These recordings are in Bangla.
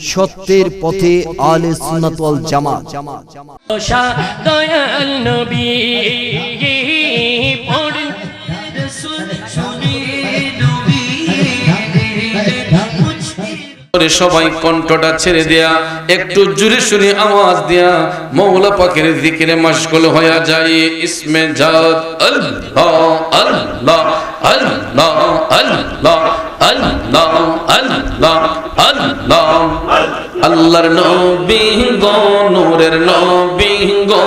সত্যের পথে আলে সবাই কণ্ঠটা ছেড়ে দেয়া, একটু জুড়ে শুনে আওয়াজ দেয়া মৌলা পাখির দিকের মশগুল হয়ে যায়, ইসমে জাত আল্লাহ আল্লাহ। আল্লাহ আল্লাহ আল্লাহ আল্লাহ আল্লাহ আল্লাহর নবী গো, নূরের নবী গো,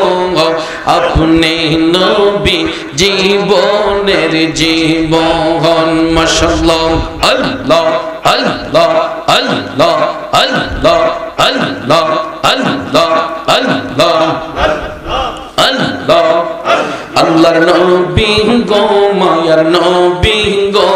আপনি নবী জীবনের জীবন, মাশাআল্লাহ আল্লাহ আল্লাহ আল্লাহ আল্লাহ আল্লাহ আল্লাহ আল্লাহ। আল্লাহর নবী গো, মায়ার নবী গো,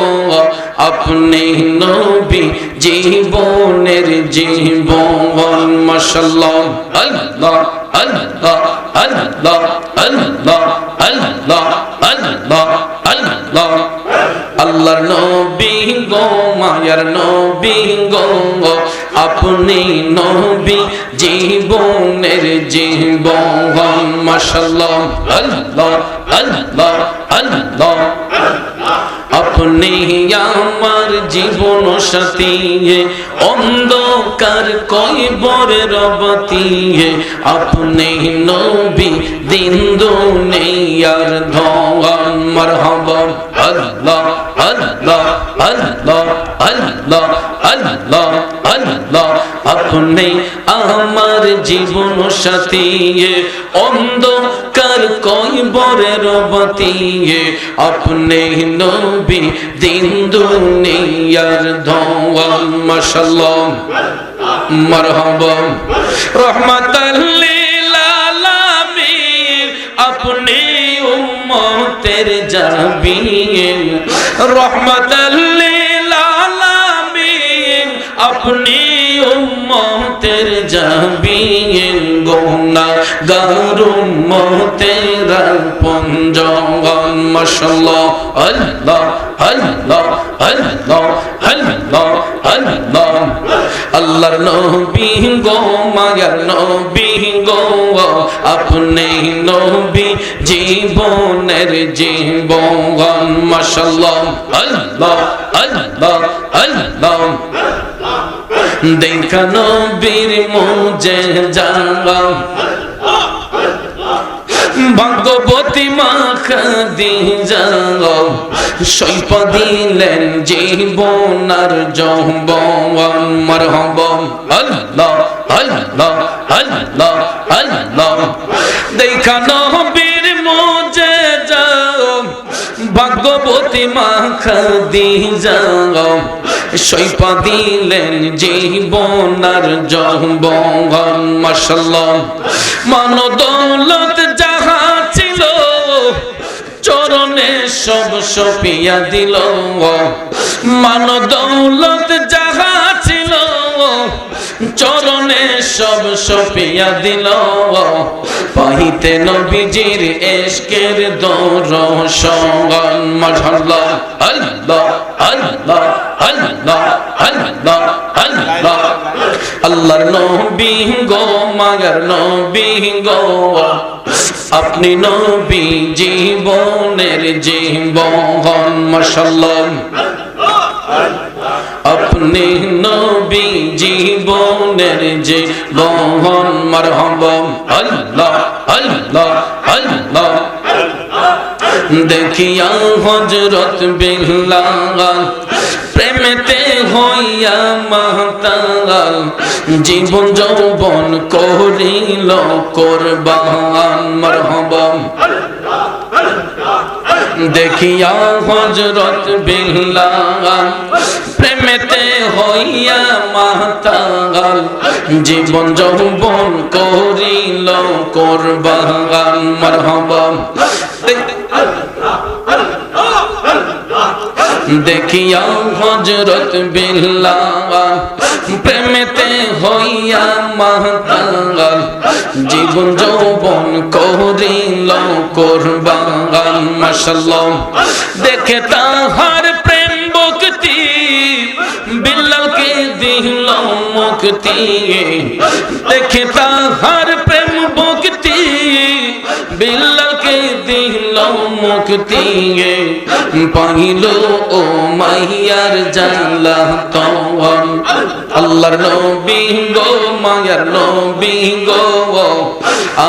আপনি নবী জীবনের জীবন, মাশাআল্লাহ, আল্লাহ আল্লাহ আল্লাহ আল্লাহ আল্লাহ আল্লাহ আল্লাহ। আল্লাহর নবী গো, মায়ার নবী গো আপনি নবী জীবনের জীবন আপনি আমার জীবন সাথী অন্ধকার কইবর রবতী আপনি নবী, দিন দুনিয়ার ধন আল্লাহ আল্লাহ আল্লাহ আল্লাহ আল্লাহ। এখন নেই আমার জীবন সাথিয়ে, অন্ধকার কই বাতিয়ে। আপনি নবী, দিন দুনিয়ার ধোয়া মাশাল্লাহ মারহাবা। আপনি উম্মতের আপনি গোনা গার উম্মতের পঞ্জগন মাশাআল্লাহ, আল্লাহ আল্লাহ আল্লাহ আল্লাহ আল্লাহ। আল্লাহর নবী গো, মায়ার নবী গো, আপনি নবী জীবনের জীবন মাশাআল্লাহ, আল্লাহ আল্লাহ আল্লাহ। দেখা নবীর মুজে জালাম ভগবতী মা খাদি জালাম সৈপ দিলেন জীবন আর জবন মরহব আল্লাহ আল্লাহ আল্লাহ আল্লাহ দেখা নবীর মুজে জালাম ভগবতী মা খাদি জালাম সৈপা দিলেন জীবন আর যৌবন মশাল্লাহ মানদৌলত যাহা ছিল, চরণে সব সপিয়া দিল। মান দৌলত যাহা ছিল, চরণে সব সপিয়া দিল। পাহিতে নবীজির এসকের দৌর সঙ্গন মশাল্লাহ আল্লাহ আল্লাহ। আল্লাহর নবী গো, মাগার নবী গো, আপনি নবী জীবনের জীবন, মাশাআল্লাহ। আপনি নবী জীবনের জীবন, মারহাবা। আল্লাহ আল্লাহ আল্লাহ। দেখিয়া হজরত বিল্লাল প্রেমেতে হইয়া মাতাল জীবন যৌবন করিল কোরবান দেখিয়া হজরত বিল্লাল, প্রেমেতে হইয়া মাতাল জীবন যৌবন করিল কোরবান মারহাবা দেখিয়া হজরত বিল্লাল প্রেমেতে হইয়া মাতাল, জীবন যৌবন করিল কোরবান। মাসাল্লাম দেখে তাহার প্রেম ভক্তি, বিল্লালকে দিল মুক্তি। দেখে তাহার প্রেম ভক্তি, বিল্লালকে দিল মুক্তি পাইল ও মাইয়ার জালা তওয়ান আল্লাহর নবী গো, মায়ার নবী গো,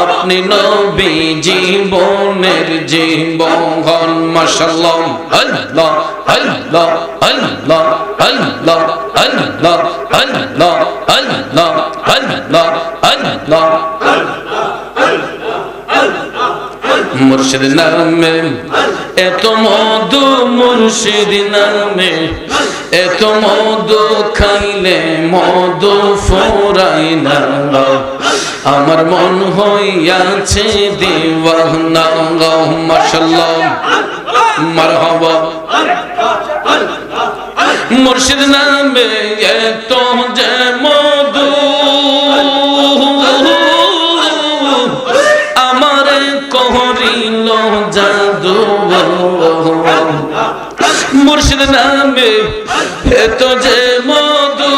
আপনি নবী জীবনের জীবন মাশাআল্লাহ আল্লাহ আল্লাহ আল্লাহ আল্লাহ আল্লাহ আল্লাহ আল্লাহ আল্লাহ আল্লাহ। মুর্শিদ নামে, এত মধু মুর্শিদ নামে, এত মধু খাইলে মধু ফোরাই আমার মন হইয়াছে মুর্শিদ নামে এত যে মুর্শিদ নামে এত যে মধু।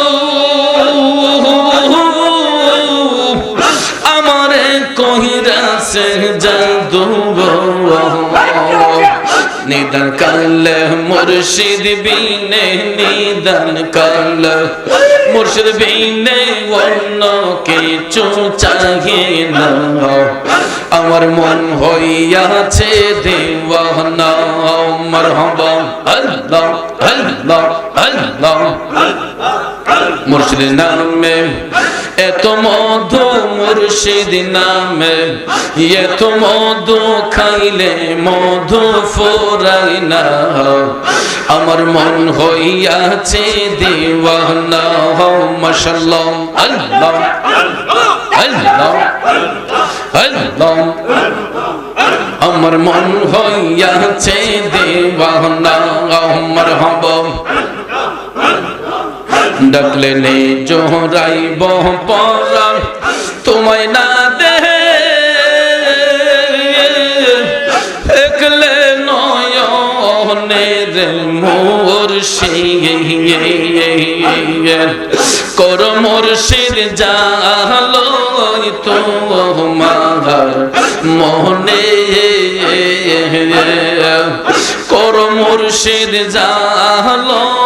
আমার কহিরাছে জাদু নিদান কাল মুর্শিদ বিনে, নিদান কাল মুর্শিদ বিনে অন্য কিছু চাহিয়ে না আমার মন হইয়াছে দেওয়ানা মারহাবা। মুর্শিদ নামে, এত মধু মুর্শিদ নামে, এত মধু খাইলে মধু ফোরাই না। আমার মন হইয়াছে দিওয়ানা, মাশাল্লাহ, আল্লাহ আল্লাহ আল্লাহ। আমার মন হইয়াছে দিওয়ানা মারহাবা ডাকলে নে জোহরাই বহ পরাণ। তোমায় না দে একলে নয়নের মোর কর জালো তোমার মনে। কর মুর্শিদ জালো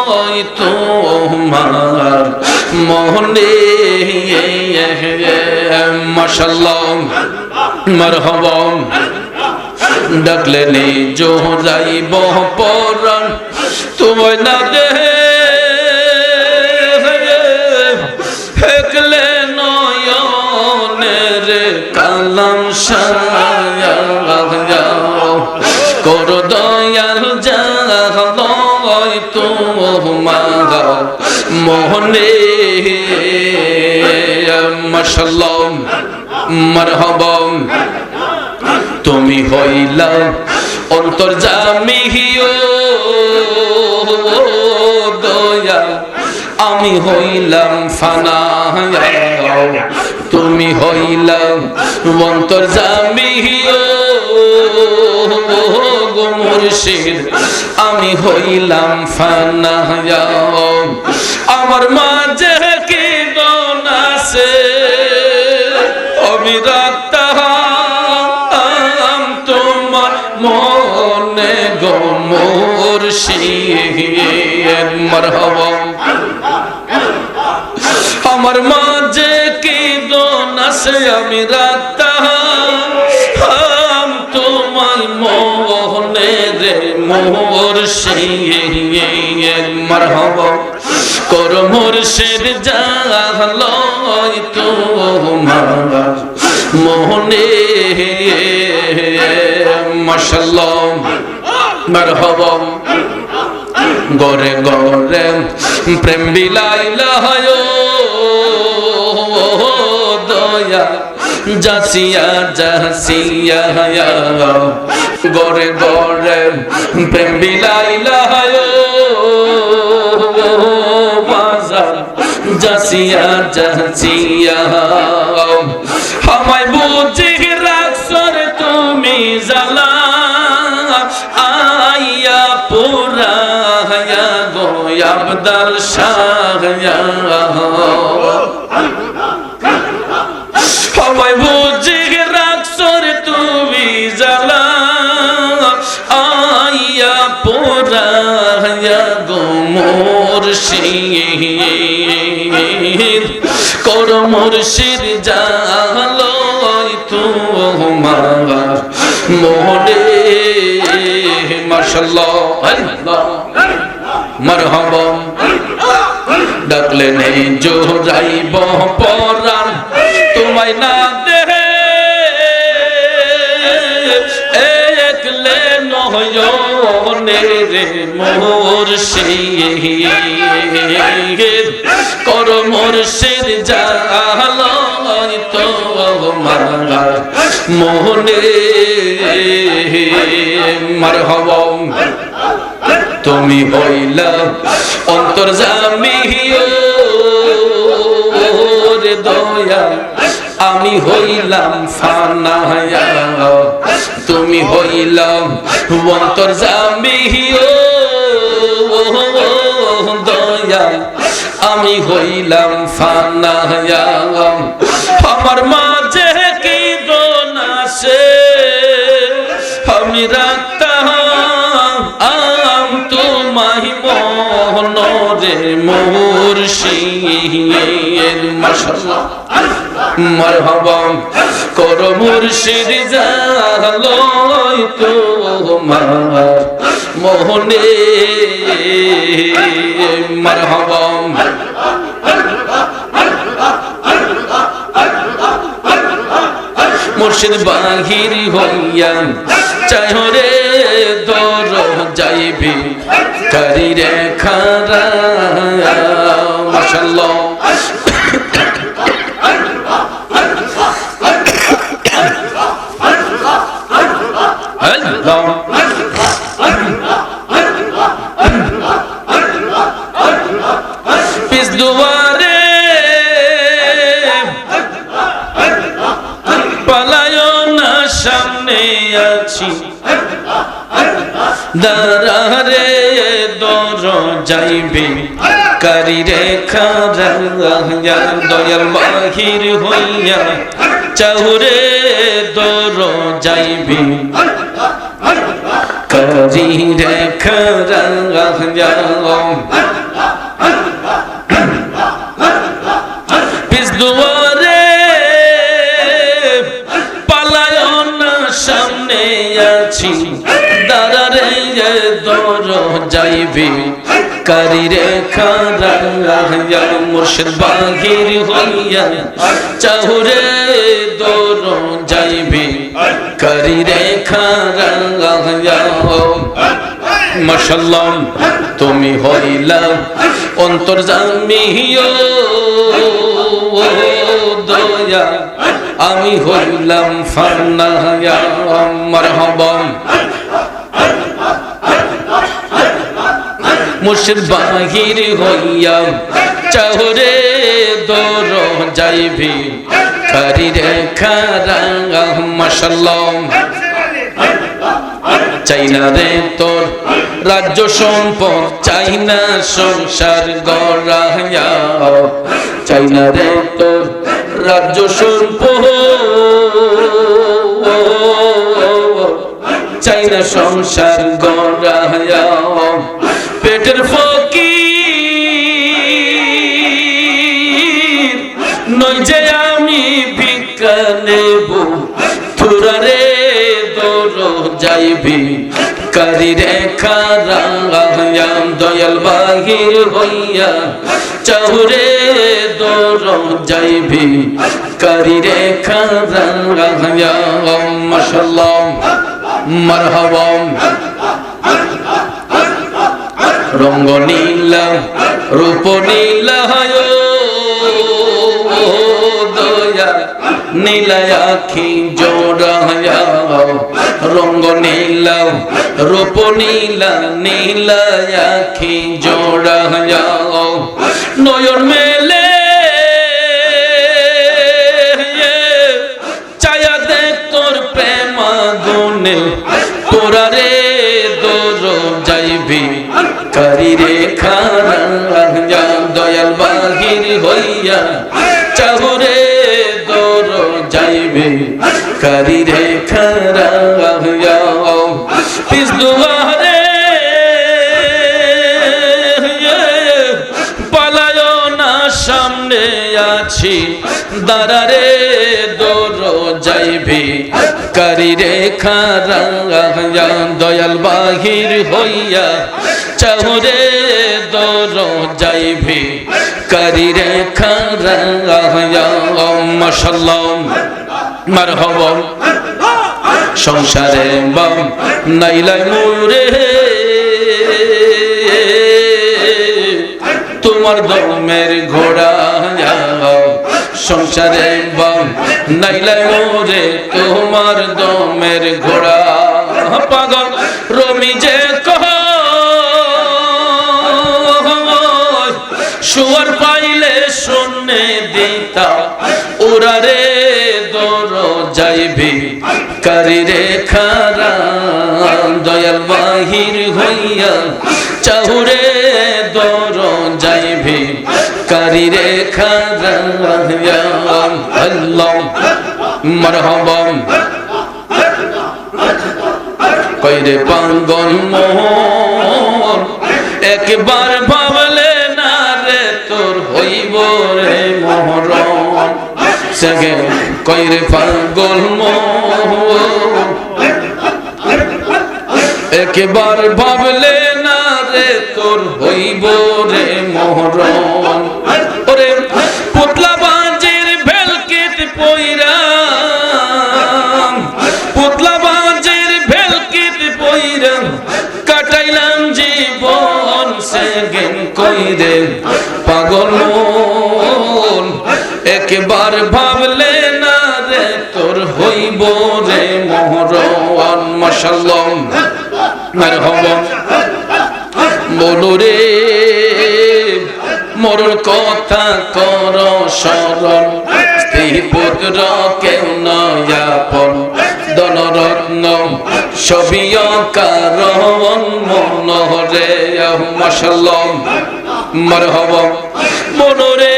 তোমার মোহনে মশাল্লাম মরহবম ডাকলে নে যাইব পর তোমায় না দে মোহনে। মাশাল্লাহ মারহাবা তুমি হইলা অন্তর জামিহিও দয়া। আমি হইলাম ফানা তুমি হইলাম অন্তর জামিহিও গো মুর্শিদ আমি হইলাম ফানা আমার মাঝে কি দন আছে? রাখতাম তোমার মনে গো মুর্শিদ মারহাবা। আমার মাঝে কি দন আছে? আমি রাখতাম তোমার মোহনে রে মোর মারহাবা। কর মুর্শিদ জালয় তোমার মোহনে মাশাল্লাহ মারহাবা গরে গরে প্রেম বিলাইলা দয়া জাসিয়া জাসিয়া গরে গরে প্রেম বিলাইলা জাসিয়া জাসিয়া আমায় বুঝি রাখছর তুমি জালা আইয়া পুরা গো আবদাল শাহ সবাই বুঝি রাখছর তুমি জ্বালা। আইয়া পোরা গো মোর কর মুর্শিদ জালয় তোমার মোহরে মাশাল্লাহ আল্লাহ। মারহাবা। নেই জোরাইব পরাণ তোমায় না দেহে একলে রে মোর সেই। কর মোর সে জাল তো মার মোহনে মার হব তুমি হইলা অন্তর আমি হইলাম ফানায়া তুমি হইলাম অন্তর জামি দয়া আমি হইলাম ফানায়া আমার মাঝে কি দোনাসে আমি রাখতাম মোহন রে মোর শির মাশাল্লাহ। মারহাবা। কর মুর্শিদ জালয় তোমার মোহনে। মারহাবা। মুর্শিদ বাহির হইয়া চাই করি রে খারা মাশাল্লাহ আল্লাহ। পিস দর যাইবে। কারি রে খারা দয়াল বাহির হইয়া চাহুরে দর যাইবে। কারি রে খারা মুর্শিদ বাহির হইয়া। চাহুরে দর যাইবে তুমি হইলা অন্তর জামিও দয়া। আমি হইলাম ফান্নায়া মারহাবাম মুর্শিদ বাহির হইয়া চাহরে দর যাইবি কারি রে খারা মাশাল্লাহ। চাই না রে তোর রাজ্য সম্পদ, চাই না সংসার গড়াইয়া। চাই না রে তোর রাজ্য সম্পদ, চাই না সংসার গড়াইয়া। পেটের ফকির নই যে আমি ভিক্ষা নেব। থুরারে দর যাইবি কারি রে খারাম দয়াল বাহির হইয়া চাহুরে দর যাইবি কারি রে খারাম মাশাল্লাহ মারহাবা রঙ্গ নীলা, রূপ নীলা দয়া নীলায় রঙ্গ নীলা, রূপ নীলা নীলায় আখি জোড়ায়া নয়ন মেলে কারি রে খানা দয়াল বাহির হইয়া চাহুরে দোর যাইবে। কারি রে খানা পিছলু হারে পালায় না সামনে আছি, দাঁড়ারে দোর যাইবে। কারি রে খানা দয়াল বাহির হইয়া চাহুরে দৌড় যাইবি কারি রেখা মশাল্লাহ। মারহব সংসারে বাম নাইলাই মুরে। তোমার দমের ঘোড়া সংসারে বাম নাইলাই মোরে। তোমার দমের ঘোড়া। পাগল রমি যে শুয়ার পাইলে শূন্যে দিতা। ওরা রে দর যাইবি কারি রে খারা। দয়াল বাহির হইয়া চাহুরে দর যাইবি কারি রে খারা। আল্লাহ কইরে পাঙ্গন মোহন, একবার ভাবলে হইব রে মোহরম। সগে কইরে পাঙ্গন মোহন একবার ভাবলে না রে তোর হইব রে মোহরম। ওরে পুতলা বাজির ভেলকিত পইরা পুতলা বাজির ভেলকিত পইরা কাটাইলাম জীবন সেগেন কইরে পাগল মন একবার ভাবলে না রে, তোর হইব রে মোহরম মাশাল্লাহ মারহাবা। বলুরে মোর কথা কর স্মরণ স্ত্রী পুত্র কেউ নয়াপন দনরত্ন সবিয় কারণ মনোহরে মশাল্লাম মরহব। মনোরে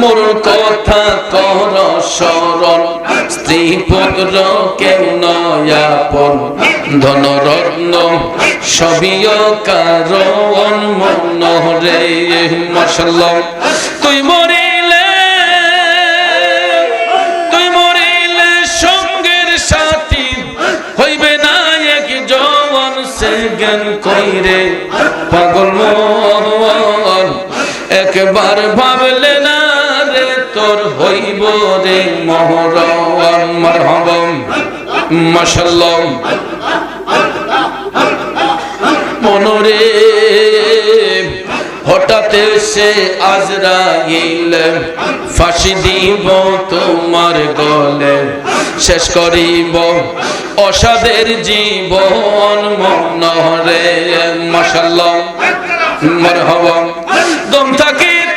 মোর কথা কর স্মরণ স্ত্রী পুত্র কেউ নয়াপন ধনরত্ন সবিয় কারণ মশাল্লাম তুই মরিলে তুই মরিলে সঙ্গের সাথী। হইবে পাগল মন একবার ভাবলে না রে হইব রে মহরম মাশাল্লাহ মনরে হঠাৎ সে আজরাইল, ফাঁসি দিব তোমার গলে। শেষ করিব অসাদের জীবন মনরে মাশাল্লাহ মারহাবা দম থাকিতে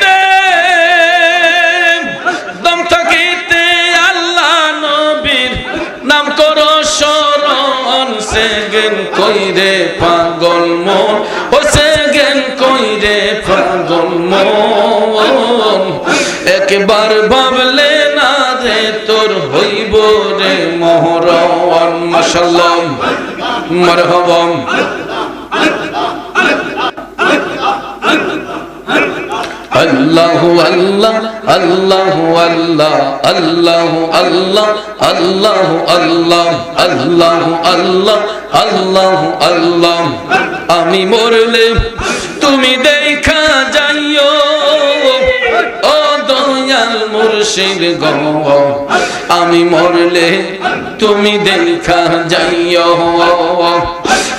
রে ফাগুন একবার ভাবলে না রে তোর হইব রে মোহরন মাসাল্লাম মারহবম। আল্লাহু আল্লাহ আল্লাহু আল্লাহ আল্লাহু আল্লাহ আল্লাহু আল্লাহ আল্লাহু আল্লাহ আল্লাহু আল্লাহ। আমি মরলে তুমি দেখা যাইও। ও দয়াল মুর্শিদ গো, আমি মরলে তুমি দেখা যাইও।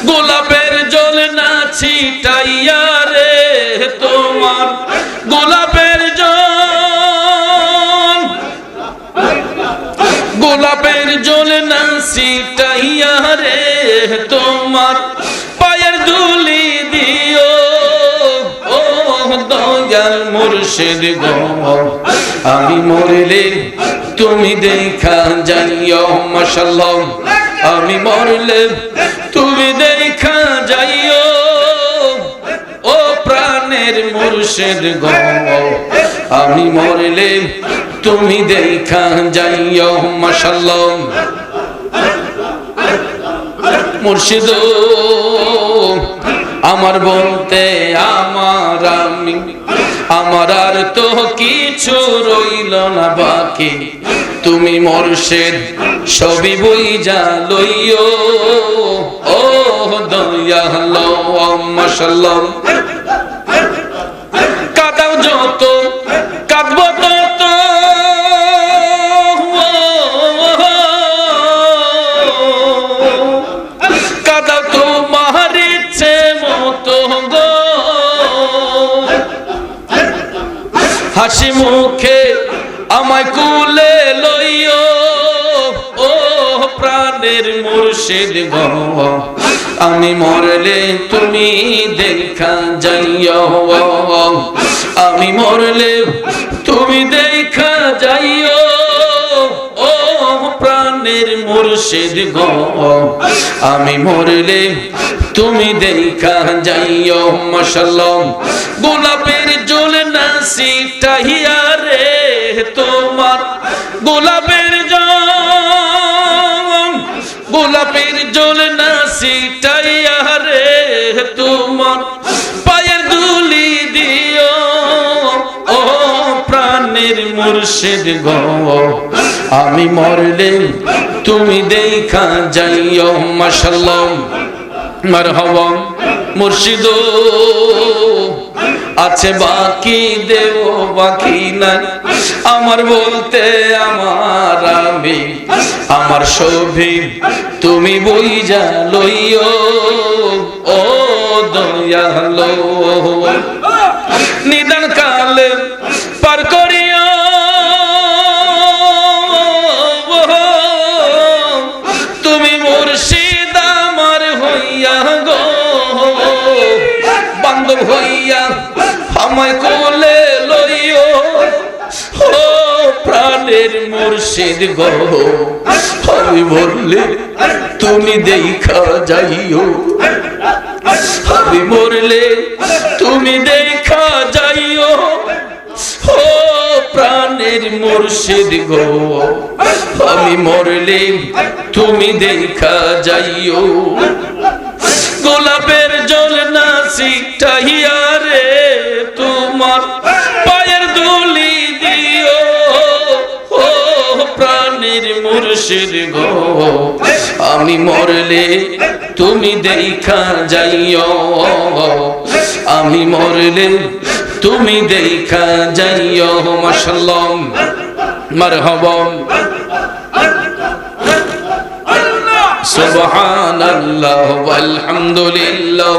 গোলাপের জল না ছিটাইয়া রে তোমার, গোলাপের জল। গোলাপের জল না ছিটাইয়া রে তোমার দয়াল মুর্শিদ গো। আমি মরলে তুমি দেখা যাইও মাশাল্লাহ আমি মরলে তুমি দেখা যাইও। ও প্রাণের মুর্শিদ গো। আমি মরলে তুমি দেখা যাইও মাশাল্লাহ মুর্শিদ, আমার বলতে আমার আমি আমার আর তো কিছু রইল না বাকি। তুমি মুর্শিদ, সবই বই যা লইও ও দয়া লো মাশাল্লাহ ও প্রাণের মুর্শিদ আমি মরলে তুমি দেখা যাইও। আমি মরলে তুমি দেখা যাইও। ও প্রাণের মুর্শিদ গো, আমি মরলে তুমি দেখা যাইও। মাশাল্লাহ গোলাপের জল না সিটাইয়া রে তোমার গোলাপের জল গোলাপের জল না সিটাইয়া রে তোমার পায়ের দুলি দিও। ও প্রাণের মুর্শিদ গো, আমি মরলে তুমি দেখা যাইও মাশাল্লাহ মারহাবা, মুর্শিদ। আছে বাকি দেব বাকি নাই। আমার বলতে আমার আমি, আমার সভি তুমি বই লইও, ও দয়ালো। নিদান কালে পার করিও, তুমি মুর্শিদ আমার হইয়া গো। বান্ধব হইয়া আমায় প্রাণের মুর্শিদ গো। আমি বললে, তুমি দেখা যাইও। আমি মরলে তুমি দেখা যাইও। ও প্রাণের মুর্শিদ গো। আমি মরলে, তুমি দেখা যাইও। গোলাপের জল না সিটাইয়া রে মুর্শিদ গো, আমি মরলে তুমি দেখা যাইও। আমি মরলে তুমি দেখা যাইও মাসাল্লাম মারহাবাম। সুবহানাল্লাহ আলহামদুলিল্লাহ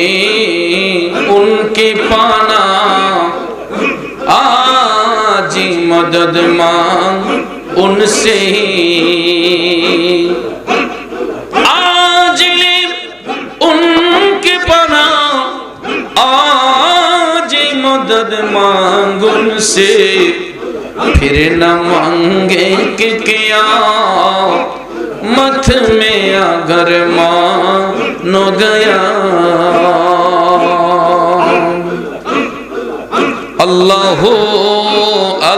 मदद मांग उनसे आज ले उनके पना आज मदद मांग उनसे फिर न मांगे कि क्या मथ में अगर मानो गया अल्लाह